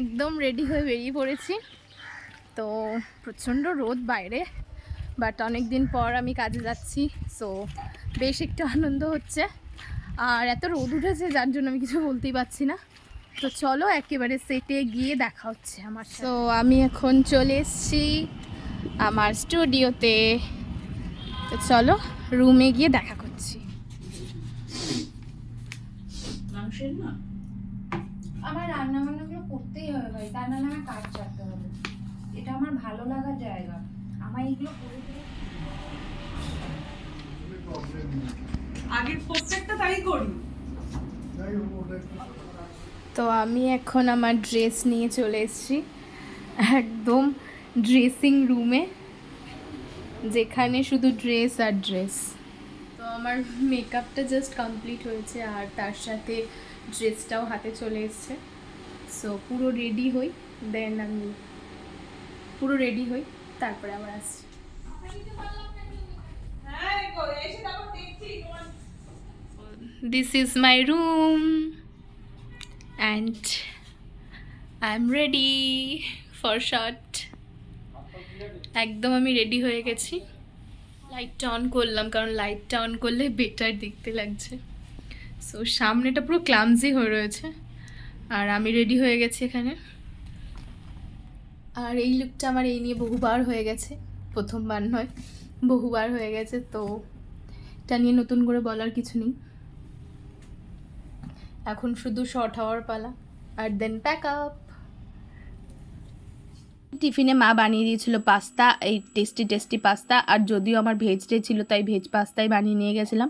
একদম রেডি হয়ে বেরিয়ে পড়েছি। তো প্রচণ্ড রোদ বাইরে বাট অনেক দিন পর আমি কাজে যাচ্ছি সো বেশ একটু আনন্দ হচ্ছে। আর এত রোদ উঠেছে যার জন্য আমি কিছু বলতেই পারছি না। তো চলো একেবারে সেটে গিয়ে দেখা হচ্ছে আমার তো আমি এখন চলে এসছি আমার স্টুডিওতে তো। চলো রুমে গিয়ে দেখা করছি। আমার রান্না বান্নাগুলো করতেই হবে ভাই তার নাহলে আমার কাজ চাপতে হবে। এটা আমার ভালো লাগার জায়গা। আমার এইগুলো প্রত্যেকটা তাই করি। তো আমি এখন আমার ড্রেস নিয়ে চলে এসেছি একদম ড্রেসিং রুমে যেখানে শুধু ড্রেস আর ড্রেস। তো আমার মেকআপটা জাস্ট কমপ্লিট হয়েছে আর তার সাথে ড্রেসটাও হাতে চলে এসছে। সো পুরো রেডি হই দেন আমি পুরো রেডি হই, তারপরে আবার আসছি। তোমার this is my room and I'm ready for shot. একদম আমি রেডি হয়ে গেছি। লাইটটা অন করলাম, কারণ লাইটটা অন করলে বেটার দেখতে লাগছে। সো সামনেটা পুরো ক্লামজি হয়ে রয়েছে। আর আমি রেডি হয়ে গেছি এখানে। আর এই লুকটা আমার এই নিয়ে বহুবার হয়ে গেছে, প্রথমবার নয়, বহুবার হয়ে গেছে, তো এটা নিয়ে নতুন করে বলার কিছু নেই। এখন শুধু শর্ট হওয়ার পালা, আর দেন প্যাক আপ টিফিনে মা বানিয়ে দিয়েছিল পাস্তা, এই টেস্টি টেস্টি পাস্তা, আর যদিও আমার ভেজ ডে ছিল, তাই ভেজ পাস্তাই বানিয়ে নিয়ে গেছিলাম।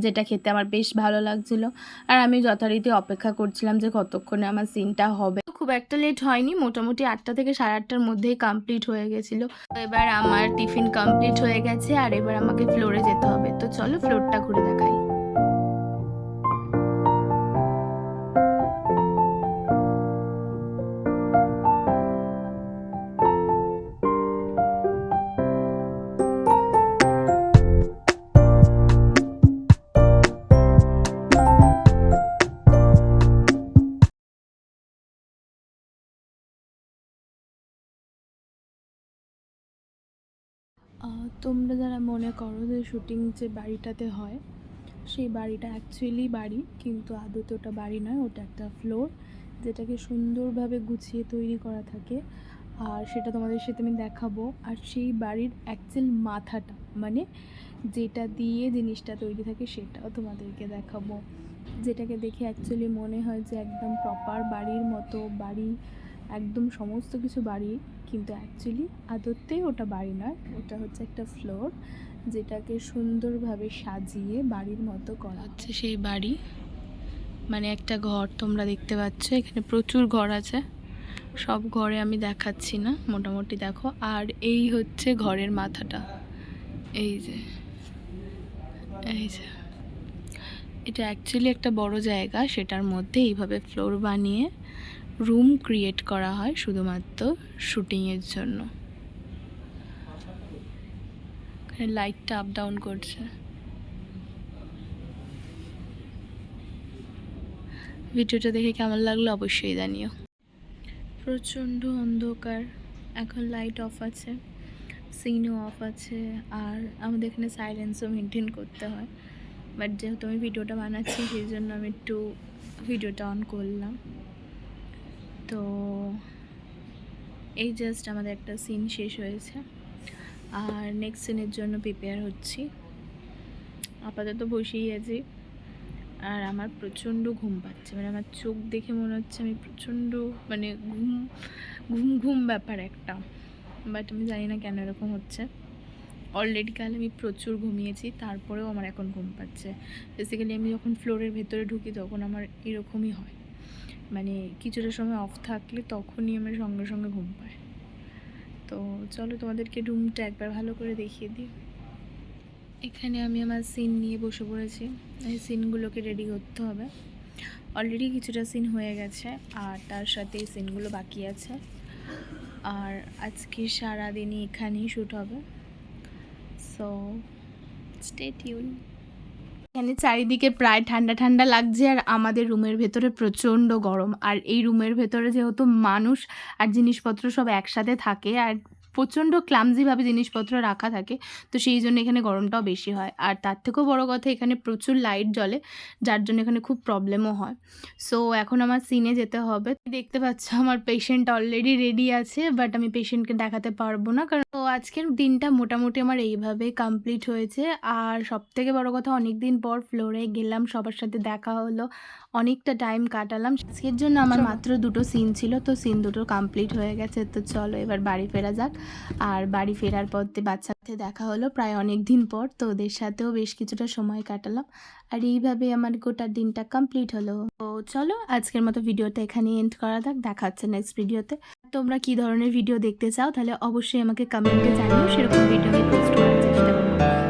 যেটা খেতে আমার বেশ ভালো লাগছিল। আর আমি যথারীতি অপেক্ষা করছিলাম যে কতক্ষণে আমার সিনটা হবে। খুব একটা লেট হয়নি, মোটামুটি আটটা থেকে সাড়ে আটটার মধ্যেই কমপ্লিট হয়ে গেছিল। এবার আমার টিফিন কমপ্লিট হয়ে গেছে, আর এবার আমাকে ফ্লোরে যেতে হবে। তো চলো ফ্লোরটা ঘুরে দেখাই। তোমরা যারা মনে করো যে শুটিং যে বাড়িটাতে হয়, সেই বাড়িটা অ্যাকচুয়ালি বাড়ি, কিন্তু আদতে ওটা বাড়ি নয়, ওটা একটা ফ্লোর যেটাকে সুন্দরভাবে গুছিয়ে তৈরি করা থাকে। আর সেটা তোমাদের সাথে আমি দেখাবো। আর সেই বাড়ির অ্যাকচুয়াল মাথাটা মানে যেটা দিয়ে জিনিসটা তৈরি থাকে সেটাও তোমাদেরকে দেখাবো। যেটাকে দেখে অ্যাকচুয়ালি মনে হয় যে একদম প্রপার বাড়ির মতো, বাড়ি একদম সমস্ত কিছু বাড়ি কিন্তু অ্যাকচুয়ালি আদতেই ওটা বাড়ি নয়, ওটা হচ্ছে একটা ফ্লোর যেটাকে সুন্দরভাবে সাজিয়ে বাড়ির মতো করা হচ্ছে সেই বাড়ি। মানে একটা ঘর তোমরা দেখতে পাচ্ছ, এখানে প্রচুর ঘর আছে। সব ঘরে আমি দেখাচ্ছি না, মোটামুটি দেখো। আর এই হচ্ছে ঘরের মাথাটা। এই যে এই যে। এটা অ্যাকচুয়ালি একটা বড় জায়গা, সেটার মধ্যে এইভাবে ফ্লোর বানিয়ে রুম ক্রিয়েট করা হয় শুধুমাত্র শুটিংয়ের জন্য। লাইটটা আপ ডাউন করছে। ভিডিওটা দেখে কেমন লাগল অবশ্যই জানিও। প্রচণ্ড অন্ধকার, এখন লাইট অফ আছে সিনও অফ আছে, আর আমাদের এখানে সাইলেন্সও মেনটেন করতে হয়। বাট যেহেতু আমি ভিডিওটা বানাচ্ছি, সেই জন্য আমি একটু ভিডিওটা অন করলাম। তো এই জাস্ট আমাদের একটা সিন শেষ হয়েছে। আর নেক্সট সিনের জন্য প্রিপেয়ার হচ্ছি। আপাতত বসেই আছি। আর আমার প্রচণ্ড ঘুম পাচ্ছে। মানে আমার চোখ দেখে মনে হচ্ছে আমি প্রচণ্ড মানে ঘুম ঘুম ঘুম ব্যাপার একটা। বাট আমি জানি না কেন এরকম হচ্ছে। অলরেডি কাল আমি প্রচুর ঘুমিয়েছি। তারপরেও আমার এখন ঘুম পাচ্ছে। বেসিক্যালি আমি যখন ফ্লোরের ভেতরে ঢুকি তখন আমার এরকমই হয়। মানে কিছুটা সময় অফ থাকলে তখনই আমার সঙ্গে সঙ্গে ঘুম পায় তো চলো তোমাদেরকে রুমটা একবার ভালো করে দেখিয়ে দিই। এখানে আমি আমার সিন নিয়ে বসে পড়েছি। এই সিনগুলোকে রেডি করতে হবে। অলরেডি কিছুটা সিন হয়ে গেছে, আর তার সাথে এই সিনগুলো বাকি আছে। আর আজকে সারাদিনই এখানেই শ্যুট হবে। সো স্টে টিউন এখানে চারিদিকে প্রায় ঠান্ডা ঠান্ডা লাগছে আর আমাদের রুমের ভেতরে প্রচণ্ড গরম। আর এই রুমের ভেতরে যেহেতু মানুষ আর জিনিসপত্র সব একসাথে থাকে আর প্রচণ্ড ক্লামজিভাবে জিনিসপত্র রাখা থাকে তো সেই জন্য এখানে গরমটাও বেশি হয়। আর তার থেকেও বড় কথা এখানে প্রচুর লাইট জ্বলে যার জন্য এখানে খুব প্রবলেমও হয়। সো এখন আমার সিনে যেতে হবে। দেখতে পাচ্ছ আমার পেশেন্ট অলরেডি রেডি আছে বাট আমি পেশেন্টকে দেখাতে পারব না। কারণ তো আজকের দিনটা মোটামুটি আমার এইভাবে কমপ্লিট হয়েছে। আর সব থেকে বড় কথা অনেক দিন পর ফ্লোরে গেলাম সবার সাথে দেখা হলো অনেকটা টাইম কাটালাম। আজকের জন্য আমার মাত্র দুটো সিন ছিল তো সিন দুটো কমপ্লিট হয়ে গেছে তো চলো এবার বাড়ি ফেরা যাক। আর বাড়ি ফেরার পর বাচ্চাতে দেখা হলো প্রায় অনেক দিন পর, তো ওদের সাথেও বেশ কিছুটা সময় কাটালাম। আর এইভাবে আমার গোটা দিনটা কমপ্লিট হলো। তো চলো, আজকের মতো ভিডিওটা এখানে এন্ড করা থাক দেখা হচ্ছে নেক্সট ভিডিওতে তোমরা কি ধরনের ভিডিও দেখতে চাও, তাহলে অবশ্যই আমাকে কমেন্টে জানিও। সেরকম ভিডিও আমি পোস্ট করার চেষ্টা করব।